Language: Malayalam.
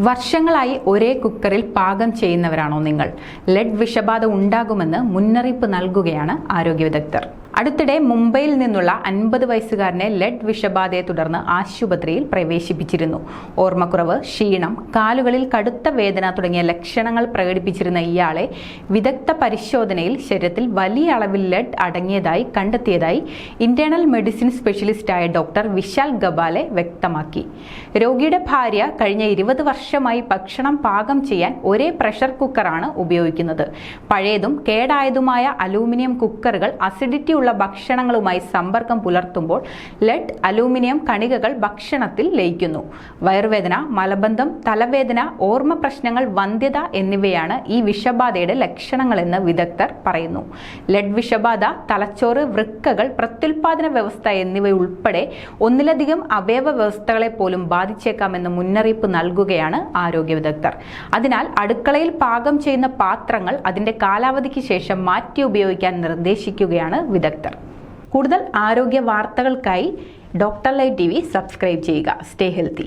വർഷങ്ങളായി ഒരേ കുക്കറിൽ പാകം ചെയ്യുന്നവരാണോ നിങ്ങൾ? ലെഡ് വിഷബാധ ഉണ്ടാകുമെന്ന് മുന്നറിയിപ്പ് നൽകുകയാണ് ആരോഗ്യ വിദഗ്ധർ. അടുത്തിടെ മുംബൈയിൽ നിന്നുള്ള അൻപത് വയസ്സുകാരനെ ലെഡ് വിഷബാധയെ തുടർന്ന് ആശുപത്രിയിൽ പ്രവേശിപ്പിച്ചിരുന്നു. ഓർമ്മക്കുറവ് ക്ഷീണം കാലുകളിൽ കടുത്ത വേദന തുടങ്ങിയ ലക്ഷണങ്ങൾ പ്രകടിപ്പിച്ചിരുന്ന ഇയാളെ വിദഗ്ധ പരിശോധനയിൽ ശരീരത്തിൽ വലിയ അളവിൽ ലെഡ് അടങ്ങിയതായി കണ്ടെത്തിയതായി ഇന്റേണൽ മെഡിസിൻ സ്പെഷ്യലിസ്റ്റായ ഡോക്ടർ വിശാൽ ഗബാലെ വ്യക്തമാക്കി. രോഗിയുടെ ഭാര്യ കഴിഞ്ഞ ഇരുപത് വർഷമായി ഭക്ഷണം പാകം ചെയ്യാൻ ഒരേ പ്രഷർ കുക്കറാണ് ഉപയോഗിക്കുന്നത്. പഴയതും കേടായതുമായ അലൂമിനിയം കുക്കറുകൾ അസിഡിറ്റി ഉള്ള ഭക്ഷണങ്ങളുമായി സമ്പർക്കം പുലർത്തുമ്പോൾ ലെഡ് അലൂമിനിയം കണികകൾ ഭക്ഷണത്തിൽ ലയിക്കുന്നു. വയർവേദന മലബന്ധം തലവേദന ഓർമ്മ പ്രശ്നങ്ങൾ വന്ധ്യത എന്നിവയാണ് ഈ വിഷബാധയുടെ ലക്ഷണങ്ങളെന്ന് വിദഗ്ധർ പറയുന്നു. ലെഡ് വിഷബാധ തലച്ചോറ് വൃക്കകൾ പ്രത്യുൽപാദന വ്യവസ്ഥ എന്നിവയുൾപ്പെടെ ഒന്നിലധികം അവയവ വ്യവസ്ഥകളെ പോലും ബാധിച്ചേക്കാമെന്ന് മുന്നറിയിപ്പ് നൽകുകയാണ് ആരോഗ്യ വിദഗ്ധർ. അതിനാൽ അടുക്കളയിൽ പാകം ചെയ്യുന്ന പാത്രങ്ങൾ അതിന്റെ കാലാവധിക്ക് ശേഷം മാറ്റി ഉപയോഗിക്കാൻ നിർദ്ദേശിക്കുകയാണ് വിദഗ്ധർ കൂടുതൽ ആരോഗ്യ വാർത്തകൾക്കായി doctor light T V subscribe ചെയ്യുക. Stay healthy.